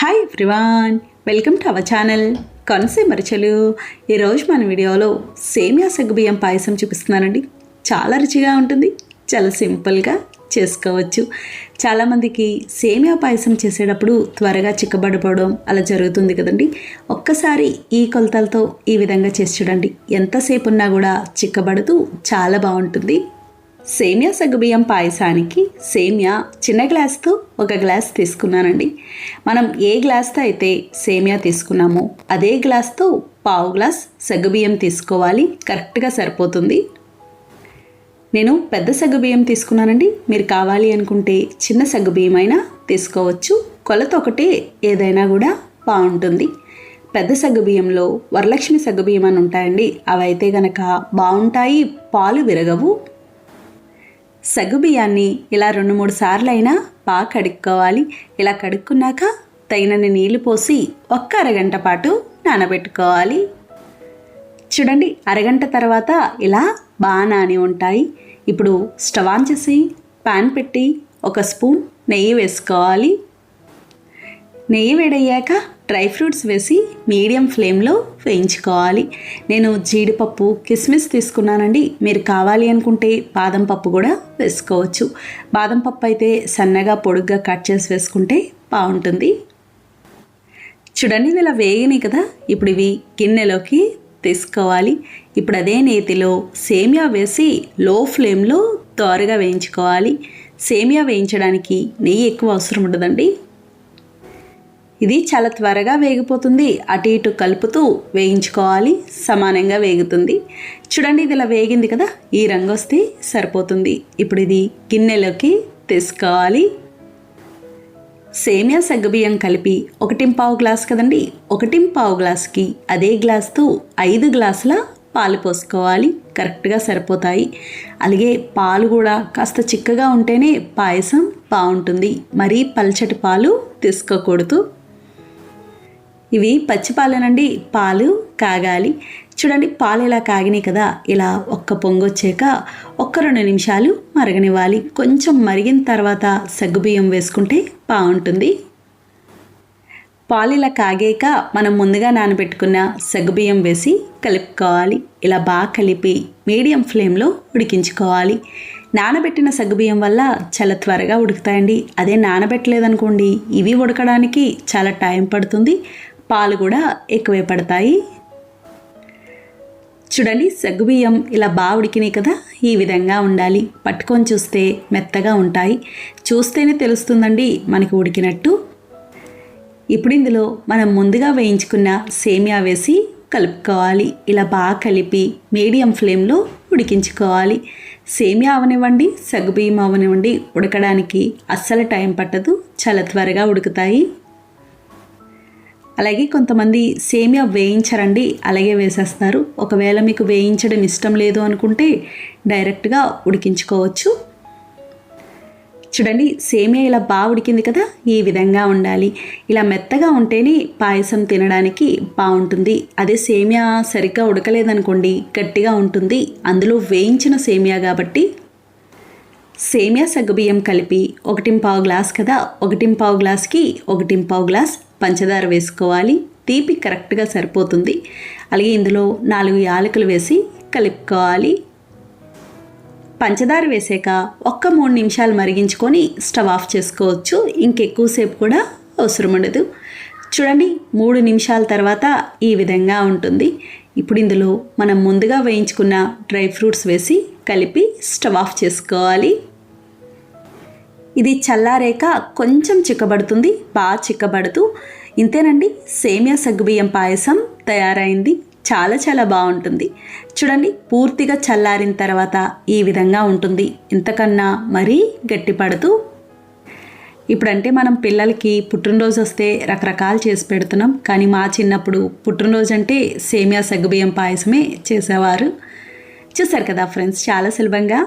Hi everyone welcome to our channel Konaseema మరిచలు. ఈరోజు మన వీడియోలో సేమియా సగ్గుబియ్యం పాయసం చూపిస్తున్నానండి. చాలా రుచిగా ఉంటుంది. చాలా సింపుల్గా చేసుకోవచ్చు. చాలామందికి సేమియా పాయసం చేసేటప్పుడు త్వరగా చిక్కబడిపోవడం అలా జరుగుతుంది కదండి. ఒక్కసారి ఈ కొలతలతో ఈ విధంగా చేసి చూడండి. ఎంతసేపు ఉన్నా కూడా చిక్కబడుతూ చాలా బాగుంటుంది. సేమియా సగ్గుబియ్యం పాయసానికి సేమియా చిన్న గ్లాస్తో ఒక గ్లాస్ తీసుకున్నానండి. మనం ఏ గ్లాస్తో అయితే సేమియా తీసుకున్నామో అదే గ్లాస్తో పావు గ్లాస్ సగ్గుబియ్యం తీసుకోవాలి. కరెక్ట్గా సరిపోతుంది. నేను పెద్ద సగ్గుబియ్యం తీసుకున్నానండి. మీరు కావాలి అనుకుంటే చిన్న సగ్గుబియ్యం అయినా తీసుకోవచ్చు. కొలత ఒకటే ఏదైనా కూడా బాగుంటుంది. పెద్ద సగ్గుబియ్యంలో వరలక్ష్మి సగ్గుబియ్యం అని ఉంటాయండి. అవైతే గనక బాగుంటాయి పాలు విరగవు. సగ్గుబియ్యాన్ని ఇలా రెండు మూడు సార్లు అయినా బాగా కడుక్కోవాలి. ఇలా కడుక్కున్నాక తగినన్ని నీళ్ళు పోసి ఒక్క అరగంట పాటు నానబెట్టుకోవాలి. చూడండి అరగంట తర్వాత ఇలా బాగా నాని ఉంటాయి. ఇప్పుడు స్టవ్ ఆన్ చేసి పాన్ పెట్టి ఒక స్పూన్ నెయ్యి వేసుకోవాలి. నెయ్యి వేడయ్యాక డ్రై ఫ్రూట్స్ వేసి మీడియం ఫ్లేమ్లో వేయించుకోవాలి. నేను జీడిపప్పు కిస్మిస్ తీసుకున్నానండి. మీరు కావాలి అనుకుంటే బాదం పప్పు కూడా వేసుకోవచ్చు. బాదం పప్పు అయితే సన్నగా పొడుగ్గా కట్ చేసి వేసుకుంటే బాగుంటుంది. చూడండి ఇలా వేగినాయి కదా. ఇప్పుడు ఇవి గిన్నెలోకి తీసుకోవాలి. ఇప్పుడు అదే నేతిలో సేమియా వేసి లో ఫ్లేమ్లో త్వరగా వేయించుకోవాలి. సేమియా వేయించడానికి నెయ్యి ఎక్కువ అవసరం ఉండదండి. ఇది చాలా త్వరగా వేగిపోతుంది. అటు ఇటు కలుపుతూ వేయించుకోవాలి. సమానంగా వేగుతుంది. చూడండి ఇది ఇలా వేగింది కదా? ఈ రంగు వస్తే సరిపోతుంది. ఇప్పుడు ఇది గిన్నెలోకి తీసుకోవాలి. సేమియా సగ్గుబియ్యం కలిపి ఒకటింపావు గ్లాస్ కదండి? ఒకటింపావు గ్లాస్కి అదే గ్లాస్తో ఐదు గ్లాసుల పాలు పోసుకోవాలి. కరెక్ట్గా సరిపోతాయి. అలాగే పాలు కూడా కాస్త చిక్కగా ఉంటేనే పాయసం బాగుంటుంది. మరీ పల్చటి పాలు తీసుకోకూడదు. ఇవి పచ్చిపాలేనండి పాలు కాగాలి. చూడండి పాలు ఇలా కాగినాయి కదా ఇలా ఒక్క పొంగు వచ్చాక ఒక్క రెండు నిమిషాలు మరగనివ్వాలి. కొంచెం మరిగిన తర్వాత సగ్గుబియ్యం వేసుకుంటే బాగుంటుంది. పాలు ఇలా కాగాక మనం ముందుగా నానబెట్టుకున్న సగ్గుబియ్యం వేసి కలుపుకోవాలి. ఇలా బాగా కలిపి మీడియం ఫ్లేమ్లో ఉడికించుకోవాలి. నానబెట్టిన సగ్గుబియ్యం వల్ల చాలా త్వరగా ఉడుకుతాయండి. అదే నానబెట్టలేదనుకోండి ఇవి ఉడకడానికి చాలా టైం పడుతుంది. పాలు కూడా ఎక్కువే పడతాయి. చూడండి సగ్గుబియ్యం ఇలా బాగా ఉడికినాయి కదా ఈ విధంగా ఉండాలి. పట్టుకొని చూస్తే మెత్తగా ఉంటాయి. చూస్తేనే తెలుస్తుందండి మనకి ఉడికినట్టు. ఇప్పుడు ఇందులో మనం ముందుగా వేయించుకున్న సేమియా వేసి కలుపుకోవాలి. ఇలా బాగా కలిపి మీడియం ఫ్లేమ్లో ఉడికించుకోవాలి. సేమియా అవనివ్వండి సగ్గుబియ్యం అవనివ్వండి ఉడకడానికి అస్సలు టైం పట్టదు. చాలా త్వరగా ఉడుకుతాయి. అలాగే కొంతమంది సేమియా వేయించరండి అలాగే వేసేస్తారు ఒకవేళ మీకు వేయించడం ఇష్టం లేదు అనుకుంటే డైరెక్ట్గా ఉడికించుకోవచ్చు. చూడండి సేమియా ఇలా బాగా ఉడికింది కదా ఈ విధంగా ఉండాలి. ఇలా మెత్తగా ఉంటేనే పాయసం తినడానికి బాగుంటుంది. అదే సేమియా సరిగ్గా ఉడకలేదనుకోండి గట్టిగా ఉంటుంది. అందులో వేయించిన సేమియా కాబట్టి. సేమియా సగ్గుబియ్యం కలిపి ఒకటింపావు గ్లాస్ కదా ఒకటింపావు గ్లాస్కి ఒకటింపావు గ్లాస్ పంచదార వేసుకోవాలి. తీపి కరెక్ట్గా సరిపోతుంది. అలాగే ఇందులో నాలుగు యాలకులు వేసి కలుపుకోవాలి. పంచదార వేసాక ఒక్క మూడు నిమిషాలు మరిగించుకొని స్టవ్ ఆఫ్ చేసుకోవచ్చు. ఇంకెక్కువసేపు కూడా అవసరం ఉండదు. చూడండి మూడు నిమిషాల తర్వాత ఈ విధంగా ఉంటుంది. ఇప్పుడు ఇందులో మనం ముందుగా వేయించుకున్న డ్రై ఫ్రూట్స్ వేసి కలిపి స్టవ్ ఆఫ్ చేసుకోవాలి. ఇది చల్లారేక కొంచెం చిక్కబడుతుంది బాగా చిక్కబడుతూ. ఇంతేనండి సేమియా సగ్గుబియ్యం పాయసం తయారైంది. చాలా చాలా బాగుంటుంది. చూడండి పూర్తిగా చల్లారిన తర్వాత ఈ విధంగా ఉంటుంది. ఇంతకన్నా మరీ గట్టిపడుతూ ఇప్పుడంటే మనం పిల్లలకి పుట్టినరోజు వస్తే రకరకాలు చేసి పెడుతున్నాం. కానీ మా చిన్నప్పుడు పుట్టినరోజు అంటే సేమియా సగ్గుబియ్యం పాయసమే చేసేవారు. చూసారు కదా ఫ్రెండ్స్ చాలా సులభంగా